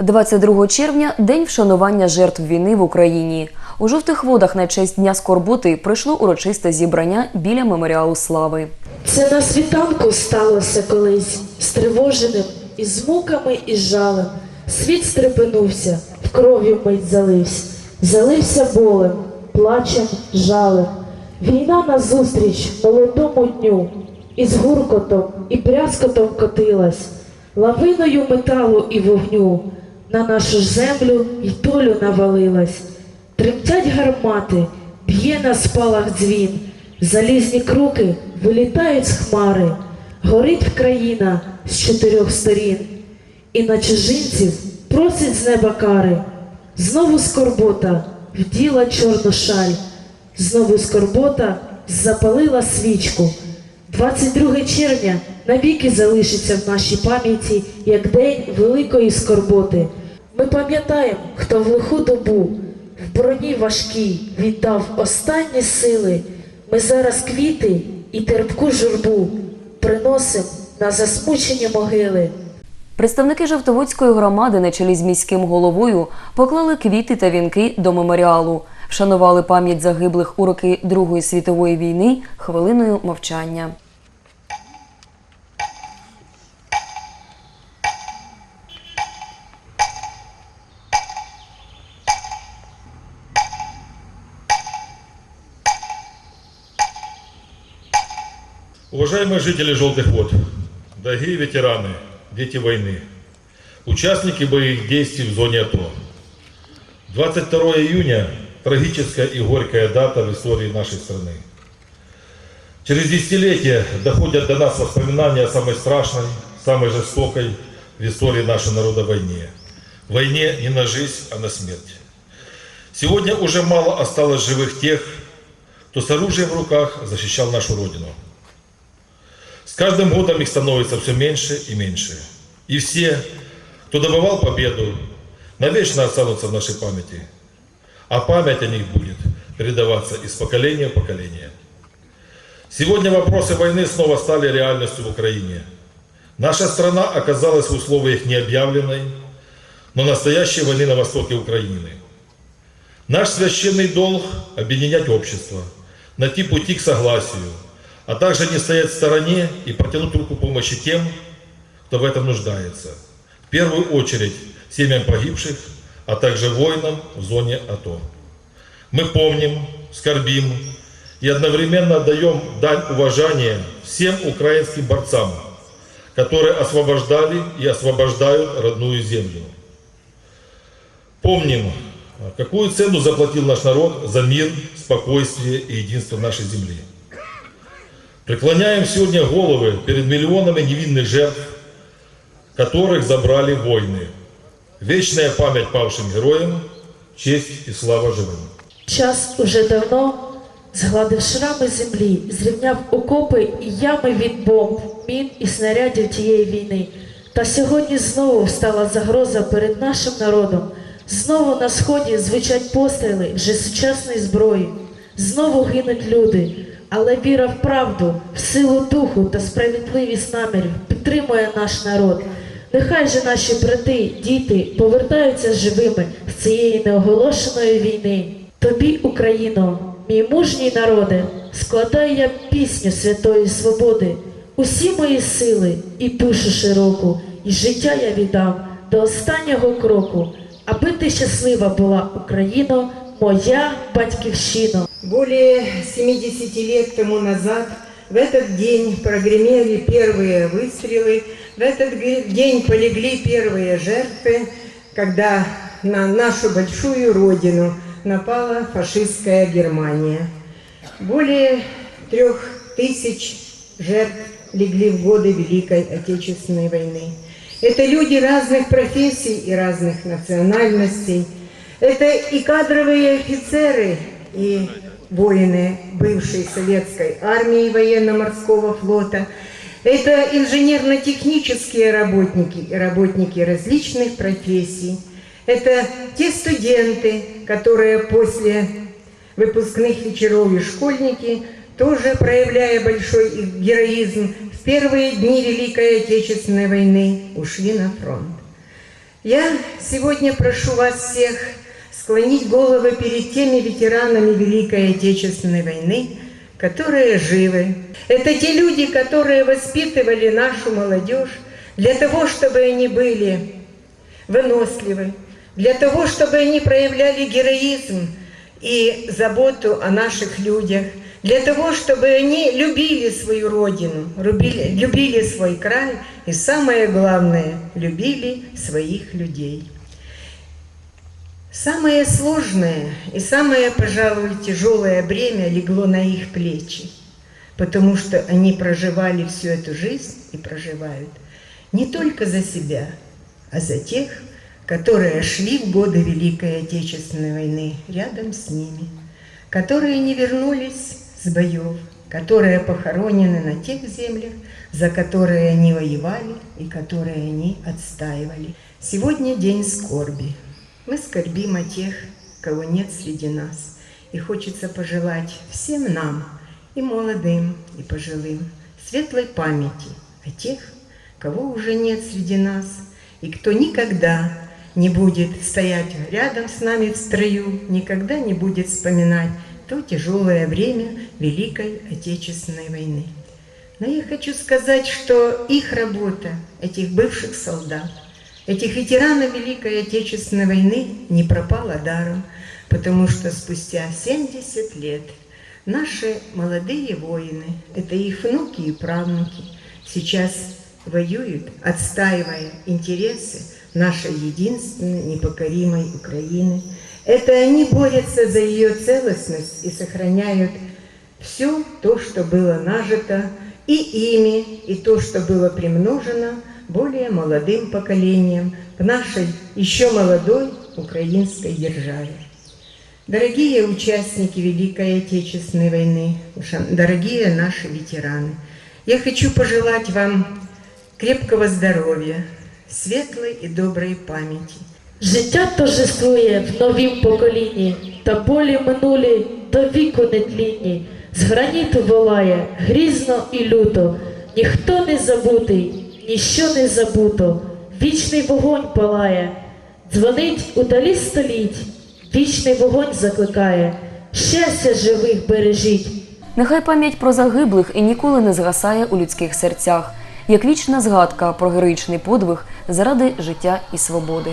22 червня день вшанування жертв війни в Україні. У жовтих водах на честь Дня скорботи пройшло урочисте зібрання біля меморіалу слави. Це на світанку сталося колись, стривоженим, із муками і жалем. Світ стрепенувся, в крові мить залився, залився болем, плачем, жалем. Війна назустріч молодому дню, із гуркотом і брязкотом котилась, лавиною металу і вогню на нашу землю й долю навалилась. Тремтять гармати, б'є на спалах дзвін, залізні круки вилітають з хмари, горить країна з чотирьох сторін, і на чужинців просить з неба кари. Знову скорбота вділа чорну шаль, знову скорбота запалила свічку. 22 червня навіки залишиться в нашій пам'яті як день великої скорботи. Ми пам'ятаємо, хто в лиху добу в броні важкій віддав останні сили. Ми зараз квіти і терпку журбу приносим на засмучені могили. Представники Жовтоводської громади на чолі з міським головою поклали квіти та вінки до меморіалу, вшанували пам'ять загиблих у роки Другої світової війни хвилиною мовчання. Уважаемые жители Желтых вод, дорогие ветераны, дети войны, участники боевых действий в зоне АТО. 22 июня – трагическая и горькая дата в истории нашей страны. Через десятилетия доходят до нас воспоминания о самой страшной, самой жестокой в истории нашего народа войне. Войне не на жизнь, а на смерть. Сегодня уже мало осталось живых тех, кто с оружием в руках защищал нашу Родину. Каждым годом их становится все меньше и меньше. И все, кто добывал победу, навечно останутся в нашей памяти. А память о них будет передаваться из поколения в поколение. Сегодня вопросы войны снова стали реальностью в Украине. Наша страна оказалась в условиях необъявленной, но настоящей войны на востоке Украины. Наш священный долг – объединять общество, найти пути к согласию, а также не стоять в стороне и протянуть руку помощи тем, кто в этом нуждается. В первую очередь семьям погибших, а также воинам в зоне АТО. Мы помним, скорбим и одновременно отдаем дань уважения всем украинским борцам, которые освобождали и освобождают родную землю. Помним, какую цену заплатил наш народ за мир, спокойствие и единство нашей земли. Преклоняем сегодня головы перед миллионами невинных жертв, которых забрали войны. Вечная память павшим героям, честь и слава живым. Час уже давно згладив шрами землі, зрівняв окопи і ями від бомб, мін і снарядів тієї війни. Та сьогодні знову встала загроза перед нашим народом. Знову на сході звучать постріли вже сучасної зброї. Знову гинуть люди, але віра в правду, в силу духу та справедливість намірів підтримує наш народ. Нехай же наші брати, діти повертаються живими з цієї неоголошеної війни. Тобі, Україно, мій мужній народе, складаю я пісню святої свободи. Усі мої сили і душу широку, і життя я віддам до останнього кроку, аби ти щаслива була, Україно, моя батьківщина. Более 70 лет тому назад в этот день прогремели первые выстрелы, в этот день полегли первые жертвы, когда на нашу большую родину напала фашистская Германия. Более трех тысяч жертв легли в годы Великой Отечественной войны. Это люди разных профессий и разных национальностей. Это и кадровые офицеры, и воины бывшей советской армии военно-морского флота. Это инженерно-технические работники и работники различных профессий. Это те студенты, которые после выпускных вечеров и школьники, тоже проявляя большой героизм, в первые дни Великой Отечественной войны ушли на фронт. Я сегодня прошу вас всех склонить головы перед теми ветеранами Великой Отечественной войны, которые живы. Это те люди, которые воспитывали нашу молодежь для того, чтобы они были выносливы, для того, чтобы они проявляли героизм и заботу о наших людях, для того, чтобы они любили свою родину, любили, любили свой край и, самое главное, любили своих людей. Самое сложное и самое, пожалуй, тяжелое бремя легло на их плечи, потому что они проживали всю эту жизнь и проживают не только за себя, а за тех, которые шли в годы Великой Отечественной войны рядом с ними, которые не вернулись с боев, которые похоронены на тех землях, за которые они воевали и которые они отстаивали. Сегодня день скорби. Мы скорбим о тех, кого нет среди нас. И хочется пожелать всем нам, и молодым, и пожилым, светлой памяти о тех, кого уже нет среди нас, и кто никогда не будет стоять рядом с нами в строю, никогда не будет вспоминать то тяжелое время Великой Отечественной войны. Но я хочу сказать, что их работа, этих бывших солдат, этих ветеранов Великой Отечественной войны не пропала даром, потому что спустя 70 лет наши молодые воины, это их внуки и правнуки, сейчас воюют, отстаивая интересы нашей единственной непокоримой Украины. Это они борются за ее целостность и сохраняют все то, что было нажито и ими, и то, что было примножено более молодым поколением в нашей еще молодой украинской державе. Дорогие участники Великой Отечественной войны, ша- дорогие наши ветераны, я хочу пожелать вам крепкого здоровья, светлой и доброй памяти. Життя торжествує в новім поколінні, та болі минулі до віку нетлінні. З граніту волає грізно і люто. Ніхто не забутий, ніщо не забуто. Вічний вогонь палає, дзвонить удалі століть, вічний вогонь закликає. Щастя живих бережіть. Нехай пам'ять про загиблих і ніколи не згасає у людських серцях, як вічна згадка про героїчний подвиг заради життя і свободи.